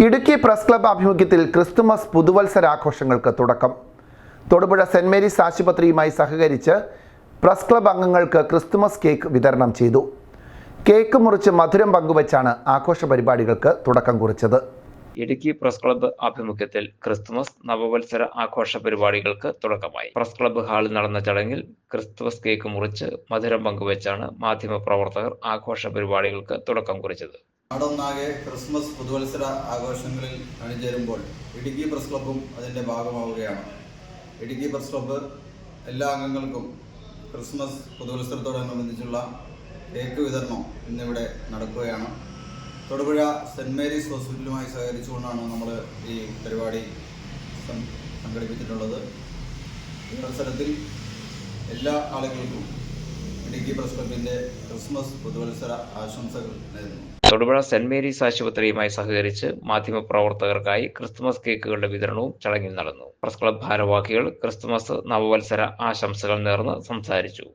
Idukki press club ആഭിമുഖ്യത്തിൽ Christmas പുതുവത്സരാഘോഷങ്ങൾക്ക് തുടക്കം. തൊടുപുഴ സെന്റ് മേരീസ് ആശുപത്രിയുമായി സഹകരിച്ച് പ്രസ് ക്ലബ് അംഗങ്ങൾക്ക് ക്രിസ്തുമസ് കേക്ക് വിതരണം ചെയ്തു. കേക്ക് മുറിച്ച് മധുരം പങ്കുവച്ചാണ് ആഘോഷ പരിപാടികൾക്ക് തുടക്കം കുറിച്ചത്. ഇടുക്കി പ്രസ് ക്ലബ്ബ് ആഭിമുഖ്യത്തിൽ ക്രിസ്തുമസ് നവവത്സര ആഘോഷ പരിപാടികൾക്ക് തുടക്കമായി. പ്രസ് ക്ലബ്ബ് ഹാളിൽ നടന്ന ചടങ്ങിൽ ക്രിസ്തുമസ് കേക്ക് മുറിച്ച് മധുരം പങ്കുവച്ചാണ് മാധ്യമപ്രവർത്തകർ ആഘോഷ പരിപാടികൾക്ക് തുടക്കം കുറിച്ചത്. നാടൊന്നാകെ ക്രിസ്മസ് പുതുവത്സര ആഘോഷങ്ങളിൽ അണിചേരുമ്പോൾ ഇടുക്കി പ്രസ് ക്ലബ്ബും അതിന്റെ ഭാഗമാവുകയാണ്. ഇടുക്കി പ്രസ് ക്ലബ്ബ് എല്ലാ അംഗങ്ങൾക്കും ക്രിസ്മസ് പുതുവത്സരത്തോടനുബന്ധിച്ചുള്ള കേക്ക് വിതരണം ഇന്നിവിടെ നടക്കുകയാണ്. തൊടുപുഴ സെന്റ് മേരീസ് ഹോസ്പിറ്റലുമായി സഹകരിച്ചുകൊണ്ടാണ് നമ്മൾ ഈ പരിപാടി സംഘടിപ്പിച്ചിട്ടുള്ളത്. ഈ അവസരത്തിൽ എല്ലാ ആളുകൾക്കും പ്രസ് ക്ലബിന്റെ ക്രിസ്മസ് പുതുവത്സര ആശംസകൾ നേരുന്നു. തൊടുപുഴ സെന്റ് മേരീസ് ആശുപത്രിയുമായി സഹകരിച്ച് മാധ്യമപ്രവർത്തകർക്കായി ക്രിസ്തുമസ് കേക്കുകളുടെ വിതരണവും ചടങ്ങിൽ നടന്നു. പ്രസ് ക്ലബ് ഭാരവാഹികൾ ക്രിസ്തുമസ് നവവത്സര ആശംസകൾ നേർന്ന് സംസാരിച്ചു.